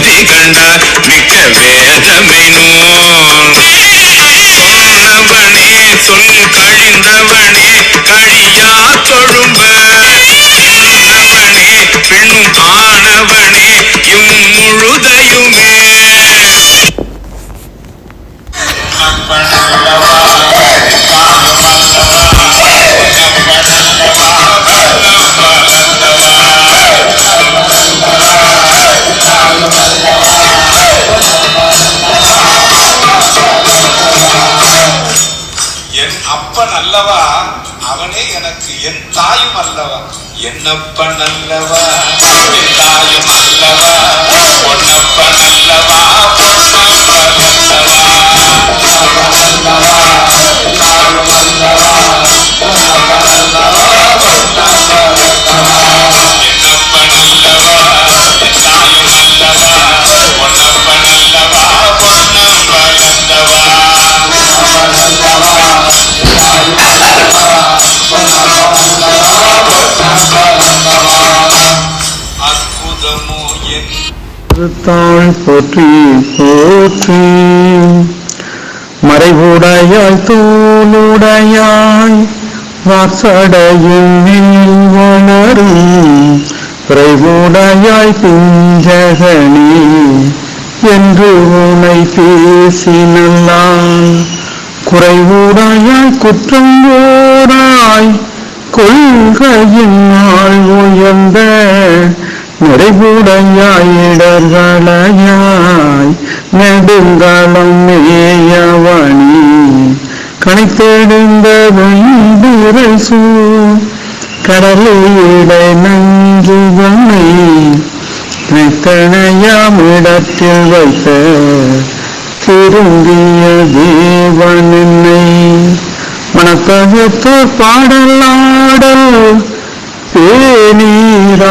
வெட்டெழுதி கண்டார் மிக்க வேதமைனோ தாழ் போற்றி போற்றி. மறைவுடையாய் தூளுடையாய் வாசடையும் வளரும் குறைவுடையாய் பிஞ்சகனே என்று உனை பேசினல்லான் குறைவுடையாய் குற்றம் ஓராய் கொள்கையின் நாள் உயர்ந்த நிறைவுடையாய் நெடுங்காலம் மேயவணி கணித்தெடுந்த வெண்டிரை சூ கடலிடை நஞ்சுகனை நித்தனையாம் வைத்த திரும்பிய தேவன் என்னை மனத்தகத்தோர் பாடலாடல் பேனீராப்பகலும்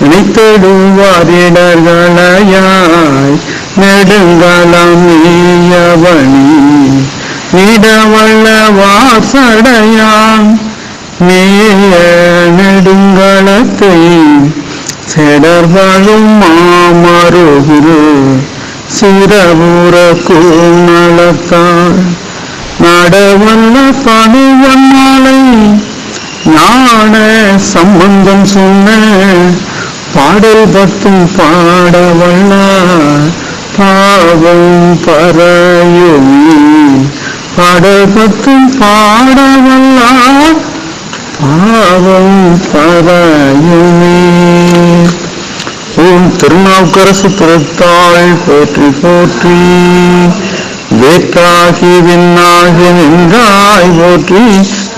நினைத்தடுவாரிடர்களையாய் நெடுங்கலமேயவனி. நிடவள்ள வாசடையான் மேய நெடுங்கலத்தை செடர்களும் மாமருகிறு சிறபுற கூணலத்தாள் சம்பந்தம் சொன்ன பாடல் பத்தும் பாடவல்லா பாவம் பறையுமே பாடல் பத்தும் பாடவல்லா பாவம் பறையுமே ஓம் திருநாவுக்கரசு திருத்தாள் போற்றி போற்றி வேற்றாகி விண்ணாகி நின்றாய் போற்றி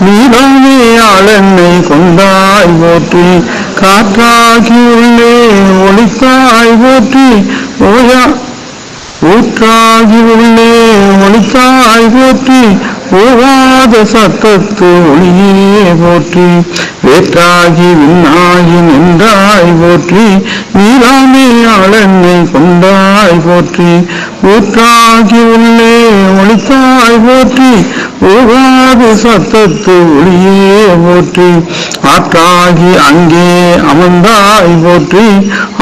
நீலாமே ஆளென்னை கொண்டாய் போற்றி காற்றாகி உள்ளே ஒளித்தாய் போற்றி ஓயா ஊற்றாகி உள்ளே ஒளித்தாய் போற்றி ஓவாத சத்தத்து ஒளியே போற்றி வேற்றாகி விண்ணாகி நின்றாய் போற்றி நீலாமே ஆளென்னை கொண்டாய் போற்றி ஊற்றாகி உள்ளே ஒளித்தாய் போற்றி ஓவாது சத்தத்து ஒளியே போற்றி ஆற்றாகி அங்கே அமர்ந்தாய் போற்றி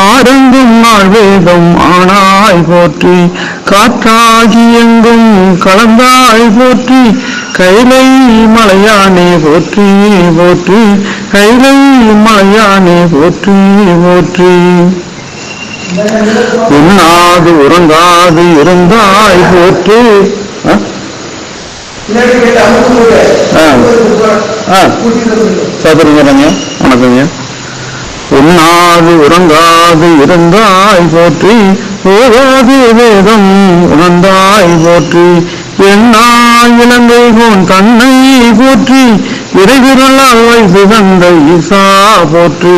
ஆரங்கும் நாள் வேதம் ஆனாய் போற்றி காற்றாகி எங்கும் கலந்தாய் போற்றி கைலை மலையானே போற்றி போற்றி கைலை மலையானே போற்றி போற்றி. உண்ணாது உறங்காது இருந்தாய் போற்றி. ஆ? வணக்கங்க உண்ணாது உறங்காது இருந்தாய் போற்றி. ஓதாது வேதம் உணர்ந்தாய் போற்றி. எண்ணாய் இலங்கை போன் கண்ணை போற்றி. இறைவிருளாய் சிவந்த ஈசா போற்றி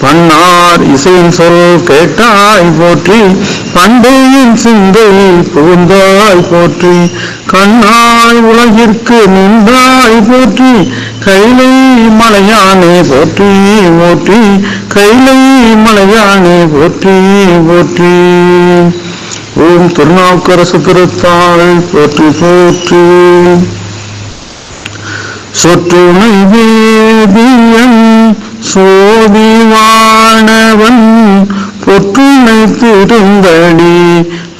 பன்னார் இசையின் சொல் கேட்டாய் போற்றி பண்டையின் சிந்தை புகுந்தாய் போற்றி கண்ணாய் உலகிற்கு நின்றாய் போற்றி கைலை மலையானே போற்றி போற்றி கைலை மலையானே போற்றி போற்றி. ஓம் திருநாவுக்கரசு திருத்தாள் போற்றி போற்றி. சொற்றுணை வேதியன் சோதிவானவன் பொற்றுணை திருந்தடி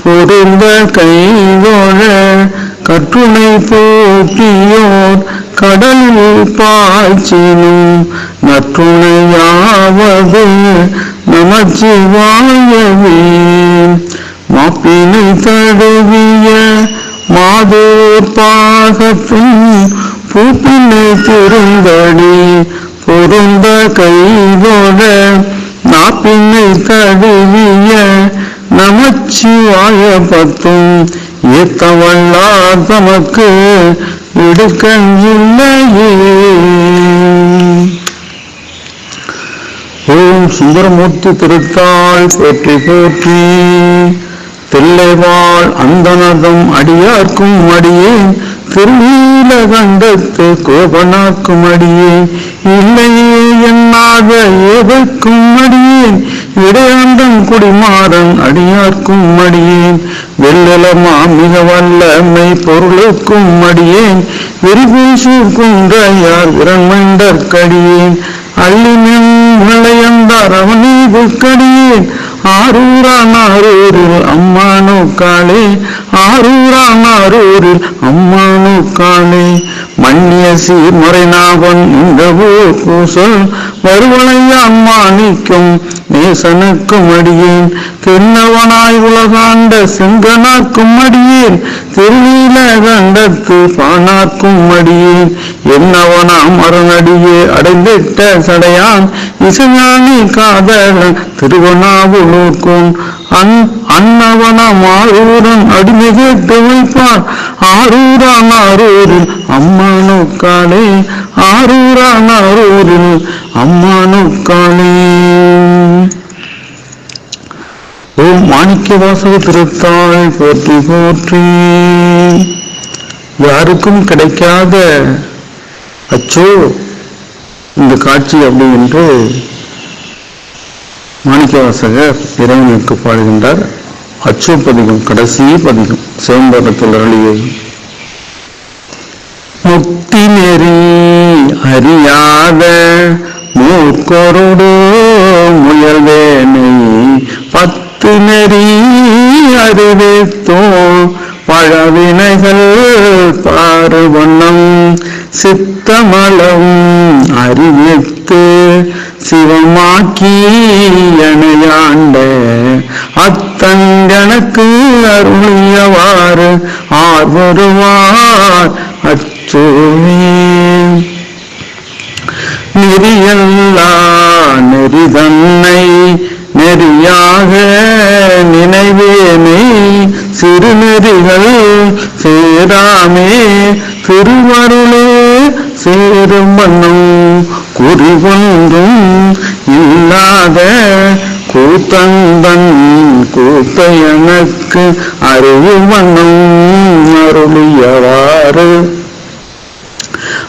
பொருந்த கைகோழ கற்றுணை போற்றியோர் கடலில் பாய்ச்சினும் நற்றுணையாவது நமச்சிவாயவே மாப்பினை தழுவிய மாதோர் பாகத்தின் பூப்பினை திருந்தடி பொருந்த கைவோட நாப்பினை தழுவிய நமச்சிவாய பத்தும் ஏத்தவல்லா தமக்கு இடுக்கஞ்சில்லையே ஓம் சுந்தரமூர்த்தி திருத்தாள் போற்றி போற்றி தில்லைவாள் அந்தனதம் அடியார்க்கும் அடியே திருநீல கண்டத்து கோபனாக்கும் அடியே இல்லையே என்னாக ஏதைக்கும் அடியேன் இடையாண்டம் குடிமாறன் அடியார்க்கும் அடியேன் வெள்ளலமா மிக வல்லமை பொருளுக்கும் அடியேன் விரிபூசூர் குன்றையார் விரண்மண்டற்கடியேன் அள்ளினன் முள்ளையந்தார் அவனே புக்கடியேன் ஆரூரான் ஆரூரில் அம்மானோ காளே. ஆரூரான் ஆரூரில் அம்மா சீர்முறை நாகன் இந்த ஊர் பூசல் வருவனையான் மாணிக்கும் நேசனுக்கும் அடியேன். தென்னவனாய் உலகாண்ட சிங்கனாக்கும் அடியேன். திருநீல கண்டத்து பானாக்கும் அடியேன். என்னவனாம் மரணடியே அடைந்திட்ட சடையான். இசைஞானி காதலன் திருவண்ணாவுலூர்க்கும் அன் அன்னவனம் ஆரூரன் அடிமை கேட்டு வைப்பார். ஆரூரான் ஆரூரில் அம்மானுக்காளே ஆரூரான் ஆரூரில் அம்மானுக்காளே ஓம் மாணிக்க வாசக திருத்தாள் போற்றி போற்றி. யாருக்கும் கிடைக்காத அச்சோ இந்த காட்சி அப்படி என்று மாணிக்கவாசகர் இறைவனுக்கு பாடுகின்றார். அச்சோ பதிகம் கடைசி பதிகம் சிவம்பரத்தில் அருளியை முக்தி நெறி அறியாத மூக்கொருடு முயல்வேனை பத்து நெறி அறிவித்தோ பழவினைகள் பாரு வண்ணம் சித்தமலம் அறிவித்து சிவமாக்கிய அருளியவாறு ஆர்வருவார் அச்சோமே நெறியல்லா நெறி தன்னை நெறியாக நினைவேனை சிறுநெறிகள் சேராமே திருவருளே சேரும் வண்ணம் குறிகொன்றும் இல்லாத கூத்தந்தன் கூத்த எனக்கு நமக்கு வண்ணம் அருளியவாறு.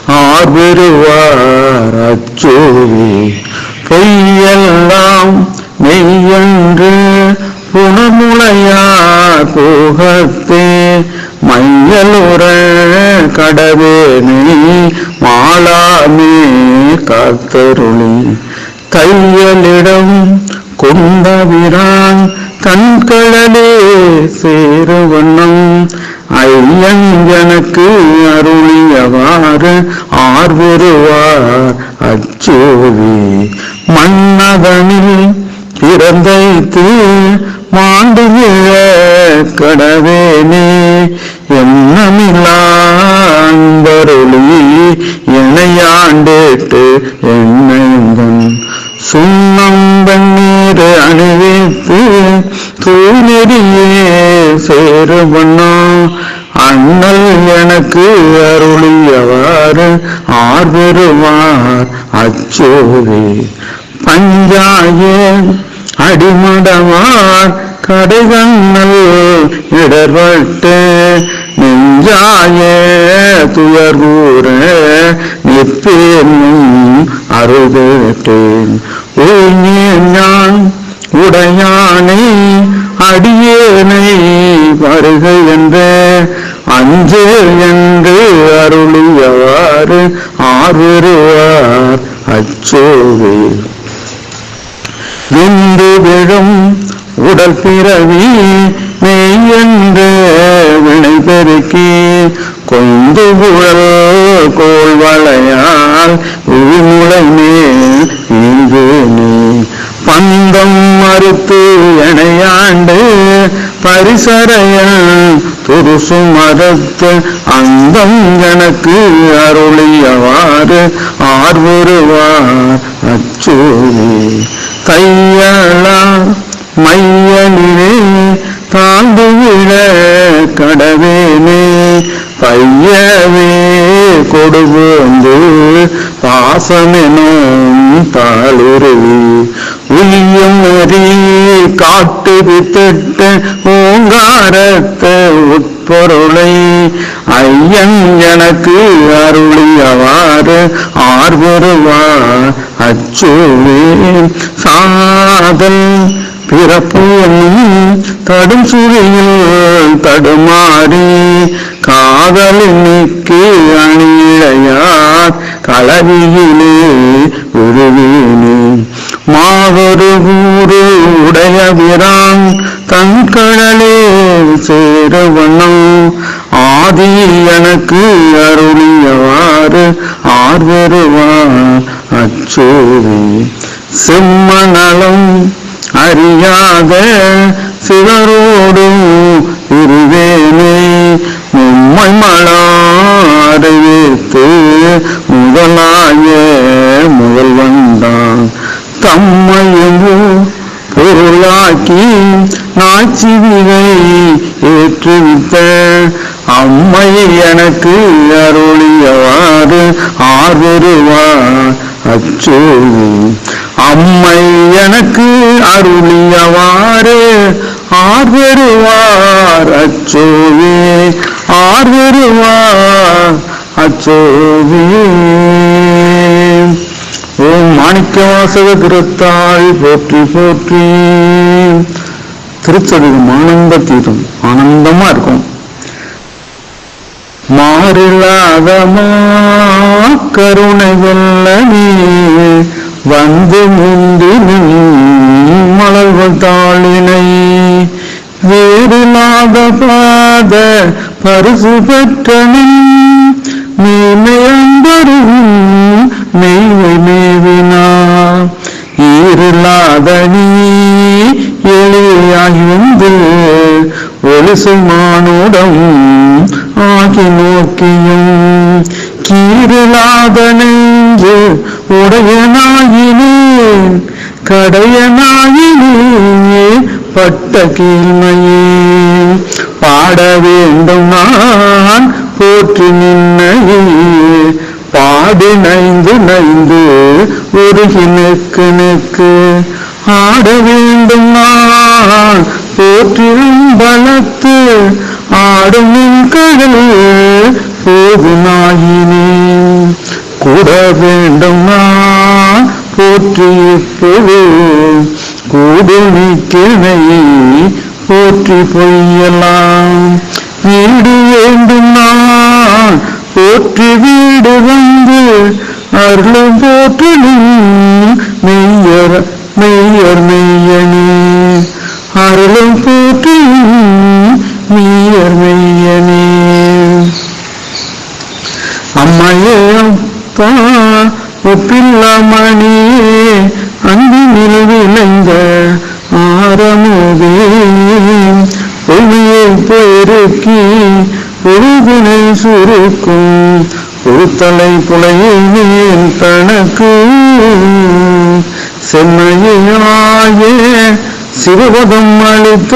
ஆர்வருவார் அச்சோவே பொய்யெல்லாம் மெய்யன்று புனமுளையார் போகத்தே. மையலுற கடவேனை மாளாமே காத்தருளி. தையலிடம் கொண்டவிரான் கண்களே சேரு வண்ணம். ஐயன் எனக்கு அருளியவாறு ஆர்வருவார் அச்சோவி மன்னதனில் பிறந்தைத்து மாண்டு விழ கடவேனே. எண்ணமில்லாண்டருளி இணையாண்டேட்டு என்னைந்தன் சுண்ணம் வெண்ணீர் அணிவித்து நெறியே சேரு பண்ணோ அண்ணல் எனக்கு அருளியவாறு ஆர்வருவார் அச்சோவே பஞ்சாய அடிமடவார் கடைகண்ணல் இடர்பட்டு நெஞ்சாய துயர்கூற நிற்பேனும் அருகேட்டேன் உயிர் நான் உடையானே அடியேனை வருக என்று அஞ்சு என்று அருளியவாறு ஆறுவார் அச்சோவே விந்து விழும் உடல் பிறவி மெய் என்று வினை பெருக்கி கொண்டு புழல் பரிசரையன் துருசு மறுத்து அந்தம் எனக்கு அருளியவாறு ஆர்வருவார் அச்சோவே கையளா மையனிலே தாழ்ந்து விட கடவேனே பையவே கொடுபோந்து பாசமெனும் தாளுருவி. உளியும் அறி காட்டு வித்திட்ட ஓங்காரத்த உட்பொருளை ஐயன் எனக்கு அருளியவாறு ஆர்வருவா அச்சுவே. சாதல் பிறப்பு என்னும் தடும் சுழியில் தடுமாறி காதலினுக்கு அணியிழையார் களவியிலே உருவினே. மாவொரு ஊரு உடைய கடலே சேர வண்ணம். ஆதி எனக்கு அருளியவாறு ஆர்வருவார் அச்சோவே செம்மணலம் அறியாத சிவரோடும் ஏற்றுவித்த அம்மை எனக்கு அருளியவாறு ஆர்வருவார் அச்சோவி அம்மை எனக்கு அருளியவாறு ஆர்வருவார் அச்சோவே ஆர்வருவார் அச்சோவே. ஓம் மாணிக்கவாசக திருத்தாள் போற்றி போற்றி. திருச்சதிகம் ஆனந்த தீரம். ஆனந்தமா இருக்கும். மாறில்லாத கருணை நீ வந்து முந்தி மலர்கள் தாளினை. வேறில்லாத பாத பரிசு பெற்றனின் மேன்மையம்பரும் மெய்வை மேவினா. ஈரில்லாத நீ ஒலிசை மானுடம் ஆகி நோக்கியும் கீரில்லாத நெஞ்சு உடையனாயினேன் கடையனாயினே பட்ட கீழ்மையே. பாட வேண்டும் நான் போற்றி நின்னையே. பாடி நைந்து நைந்து உருகி நெக்கு நெக்கு ஆட வேண்டும் நான் போற்றிடும் பலத்து ஆடும் நின் கடல் போகுனாயினே கூட வேண்டும் நான் போற்றி இப்போது கூடு நீக்கினை போற்றி பொய்யலாம். வீடு வேண்டும் நான் போற்றி வீடு வந்து அருளும் போற்றலும் மெய்யர் மெய்யர் மெய்யனே. அருளும் போற்றலும் மெய்யர் மெய்யனே அம்மையே அப்பா ஒப்பில்லாமணியே அன்பினில் விளைந்த ஆரமுதே பொய்யை பெருக்கி பொழுதினை சுருக்கும் பொறுத்தலை புலையேன் தனக்கு செம்மையாயே சிவபதம் அளித்த